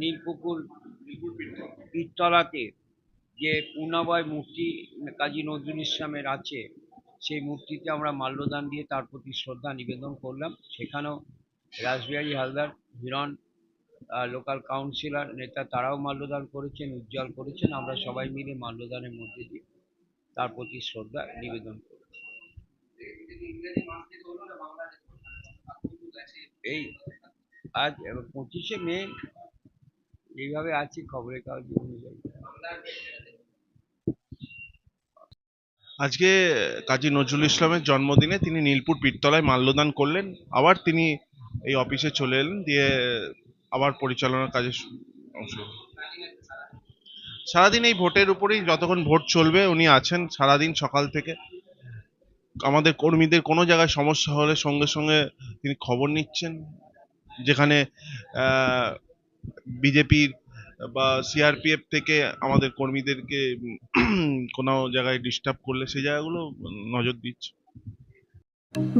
নীলপুকুর পীরতলাতে যে পূর্ণাবয় মূর্তি কাজী নজরুল ইসলামের আছে, সেই মূর্তিতে আমরা মাল্যদান দিয়ে তার প্রতি শ্রদ্ধা নিবেদন করলাম। সেখানেও রাসবিহারী হালদার, হিরণ লোকাল কাউন্সিলর, নেতা তারাও মাল্যদান করেছেন, উজ্জ্বল করেছেন। আমরা সবাই মিলে মাল্যদানের মধ্যে দিয়ে তার প্রতি শ্রদ্ধা নিবেদন করেছি এই আজ পঁচিশে মে, এইভাবে আছি খবরের কাগজ অনুযায়ী। আজকে কাজী নজরুল ইসলামের জন্মদিনে তিনি নীলপুর পীরতলায় মাল্যদান করলেন। আবার তিনি এই অফিসে চলে এলেন, দিয়ে আবার পরিচালনার কাজে অংশ সারাদিন এই ভোটের উপরেই যতক্ষণ ভোট চলবে, উনি আছেন সারাদিন সকাল থেকে। আমাদের কর্মীদের কোনো জায়গায় সমস্যা হলে সঙ্গে সঙ্গে তিনি খবর নিচ্ছেন। যেখানে বিজেপির বা সিআরপিএফ থেকে আমাদের কর্মীদেরকে কোনো জায়গায় ডিস্টার্ব করলে সেই জায়গাগুলো নজর দিচ্ছে।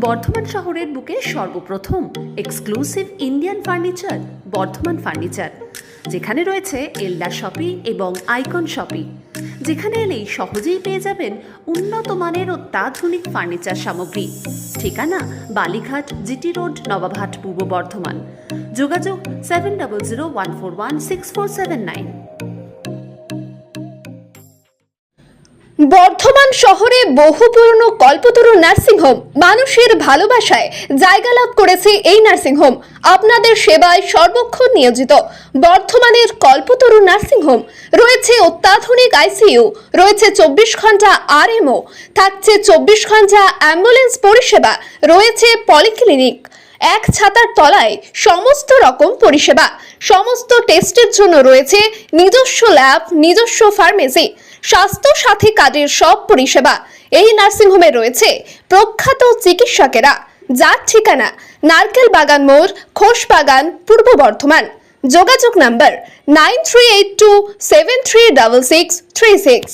বর্ধমান শহরের বুকে সর্বপ্রথম exclusive Indian furniture Bardhaman furniture যেখানে রয়েছে এলডা শপি এবং আইকন শপি যেখানে এলেই সহজেই পেয়ে যাবেন উন্নত মানের অত্যাধুনিক ফার্নিচার সামগ্রী। ঠিকানা বালিঘাট জিটি রোড, নবাবহাট, পূর্ব বর্ধমান। যোগাযোগ seven double zero one four one six four seven nine Bardhaman শহরে বহু পুরনো কল্পতরু নার্সিংহোম মানুষের ভালোবাসায় জায়গা লাভ করেছে এই নার্সিংহোম আপনাদের সেবায় সর্বক্ষণ নিয়োজিত। বর্ধমানের কল্পতরু নার্সিংহোম রয়েছে অত্যাধুনিক আইসিইউ রয়েছে চব্বিশ ঘণ্টা আরএমও থাকছে চব্বিশ ঘণ্টা অ্যাম্বুলেন্স পরিষেবা, রয়েছে পলিক্লিনিক এক ছাতার তলায় সমস্ত রকম পরিষেবা। সমস্ত টেস্টের জন্য রয়েছে নিজস্ব ল্যাব, নিজস্ব ফার্মেসি স্বাস্থ্য সাথী কার্ডের সব পরিষেবা। এই নার্সিংহোমে রয়েছে প্রখ্যাত চিকিৎসকেরা, যার ঠিকানা নারকেল বাগান মোড় খোস বাগান, পূর্ব বর্ধমান। যোগাযোগ number nine three eight two seven three double six three six.